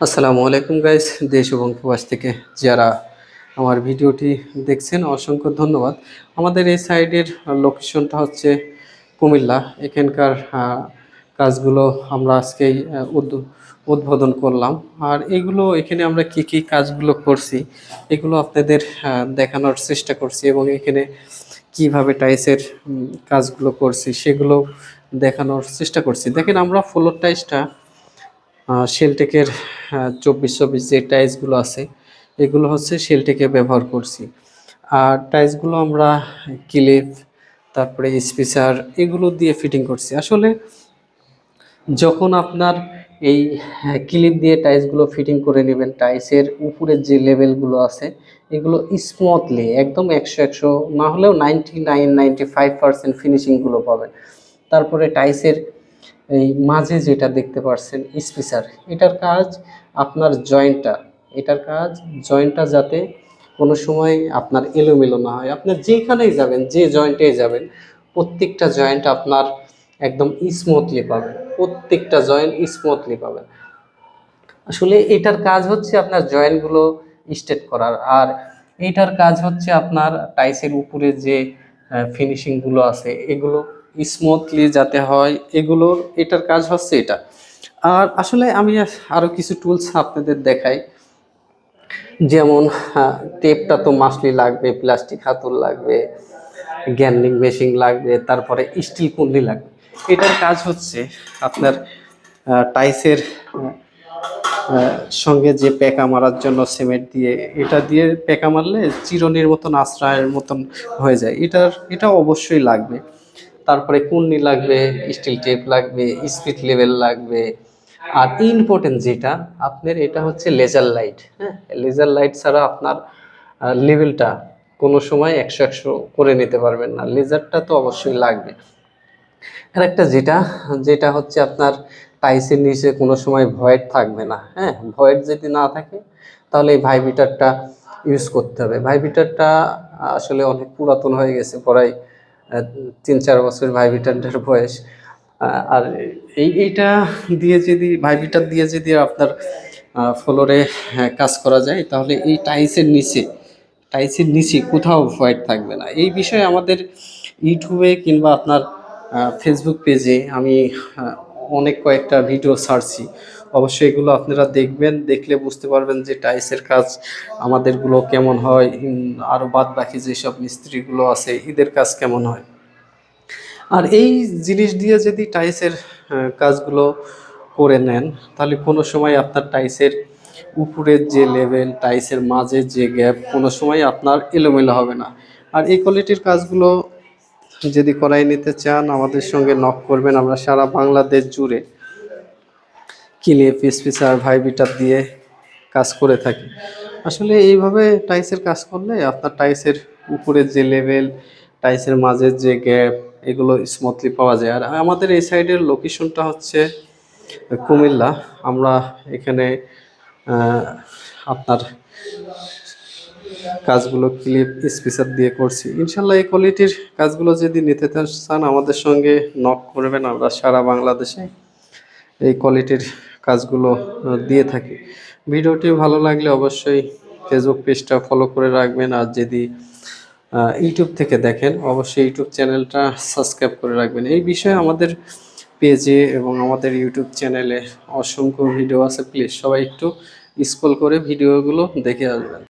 আসসালামু আলাইকুম গাইস দেশ এবং প্রবাস থেকে যারা আমার ভিডিওটি দেখছেন, অসংখ্য ধন্যবাদ। আমাদের এই সাইডের লোকেশনটা হচ্ছে কুমিল্লা। এখানকার কাজগুলো আমরা আজকেই উদ্বোধন করলাম। আর এগুলো, এখানে আমরা কি কি কাজগুলো করছি, এগুলো আপনাদের দেখানোর চেষ্টা করছি এবং এখানে কীভাবে টাইসের কাজগুলো করছি, সেগুলো দেখানোর চেষ্টা করছি। দেখেন আমরা ফ্লোর টাইসটা শেলটেকের চব্বিশ চব্বিশ যে টাইলসগুলো আছে, এগুলো হচ্ছে শেলটেকে ব্যবহার করছি। আর টাইলসগুলো আমরা ক্লিপ তারপরে স্পেসার এগুলো দিয়ে ফিটিং করছি। আসলে যখন আপনার এই ক্লিপ দিয়ে টাইলসগুলো ফিটিং করে নেবেন টাইলসের উপরের যে লেভেলগুলো আছে, এগুলো স্মুথলি একদম একশো একশো, না হলেও ninety nine ninety five percent ফিনিশিংগুলো পাবেন। তারপরে টাইসের এই মাঝে যেটা দেখতে পাচ্ছেন স্পিসার, এটার কাজ আপনার জয়েন্টটা, এটার কাজ জয়েন্টটা যাতে কোনো সময় আপনার এলোমেলো না হয়। আপনি যেখানেই যাবেন, যে জয়েন্টেই যাবেন, প্রত্যেকটা জয়েন্ট আপনার একদম স্মুথলি পাবেন প্রত্যেকটা জয়েন্ট স্মুথলি পাবেন আসলে এটার কাজ হচ্ছে আপনার জয়েন্টগুলো স্ট্রেট করার। আর এটার কাজ হচ্ছে আপনার টাইসের উপরে যে ফিনিশিংগুলো আছে, এগুলো স্মুথলি যাতে হয় এগুলোর এটার কাজ হচ্ছে এটা। আর আসলে আমি আরও কিছু টুলস আপনাদের দেখাই। যেমন টেপটা তো মাসলি লাগবে প্লাস্টিক হাতুল লাগবে গ্যান্ডিং মেশিন লাগবে, তারপরে স্টিল কুন্ডি লাগবে। এটার কাজ হচ্ছে আপনার টাইসের সঙ্গে যে পেকা মারার জন্য সিমেন্ট দিয়ে, এটা দিয়ে পেকা মারলে চিরনির মতন আশ্রয়ের মতন হয়ে যায়। এটার, এটা অবশ্যই লাগবে। তারপরে কুন্নি লাগবে স্টিল টেপ লাগবে স্পিড লেভেল লাগবে। আর ইম্পর্টেন্ট যেটা আপনার এটা হচ্ছে লেজার লাইট হ্যাঁ? লেজার লাইট ছাড়া আপনার লেভেলটা কোনো সময় একশো একশো করে নিতে পারবেন না। লেজারটা তো অবশ্যই লাগবে। আর একটা যেটা যেটা হচ্ছে আপনার টাইসের নিচে কোনো সময় ভয়েড থাকবে না হ্যাঁ? ভয়েড যদি না থাকে তাহলে এই ভাইবিটারটা ইউজ করতে হবে। ভাইবিটারটা আসলে অনেক পুরাতন হয়ে গেছে আহ, তিন চার বছর ভাইবিটারটার বয়স। আর এই, এইটা দিয়ে যদি ভাইবিটার দিয়ে যদি আপনার ফ্লোরে কাজ করা যায়, তাহলে এই টাইসের নিচে টাইসের নিচে কোথাও ভয়েড থাকবে না। এই বিষয়ে আমাদের ইউটিউবে কিংবা আপনার ফেসবুক পেজে আমি অনেক কয়েকটা ভিডিও ছাড়ছি। অবশ্যই এগুলো আপনারা দেখবেন দেখলে বুঝতে পারবেন যে টাইসের কাজ আমাদেরগুলো কেমন হয় উম, আরও বাদ বাকি যেসব মিস্ত্রিগুলো আছে এদের কাজ কেমন হয়। আর এই জিনিস দিয়ে যদি টাইসের কাজগুলো করে নেন তাহলে কোনো সময় আপনার টাইসের উপরের যে লেভেল টাইসের মাঝে যে গ্যাপ কোনো সময় আপনার এলোমেলো হবে না। আর এই কোয়ালিটির কাজগুলো যদি করাই নিতে চান আমাদের সঙ্গে নক করবেন আমরা সারা বাংলাদেশ জুড়ে। ক্লিপ স্পেসার ভাইবিটার দিয়ে কাজ করে থাকি। আসলে এইভাবে টাইসের কাজ করলে আপনার টাইসের উপরের যে লেভেল টাইসের মাঝের যে গ্যাপ এগুলো স্মুথলি পাওয়া যায়। আর আমাদের এই সাইডের লোকেশনটা হচ্ছে কুমিল্লা। আমরা এখানে আপনার কাজগুলো ক্লিপ স্পেসার দিয়ে করছি। ইনশাল্লাহ এই কোয়ালিটির কাজগুলো যদি নিতে চান আমাদের সঙ্গে নক করবেন। আমরা সারা বাংলাদেশে এই কোয়ালিটির কাজগুলো দিয়ে থাকি। ভিডিওটি ভালো লাগলে অবশ্যই ফেসবুক পেজটা ফলো করে রাখবেন। আর যদি ইউটিউব থেকে দেখেন, অবশ্যই ইউটিউব চ্যানেলটা সাবস্ক্রাইব করে রাখবেন। এই বিষয়ে আমাদের পেজে এবং আমাদের ইউটিউব চ্যানেলে অসংখ্য ভিডিও আছে। প্লিজ সবাই একটু স্ক্রল করে ভিডিওগুলো দেখে আসবেন।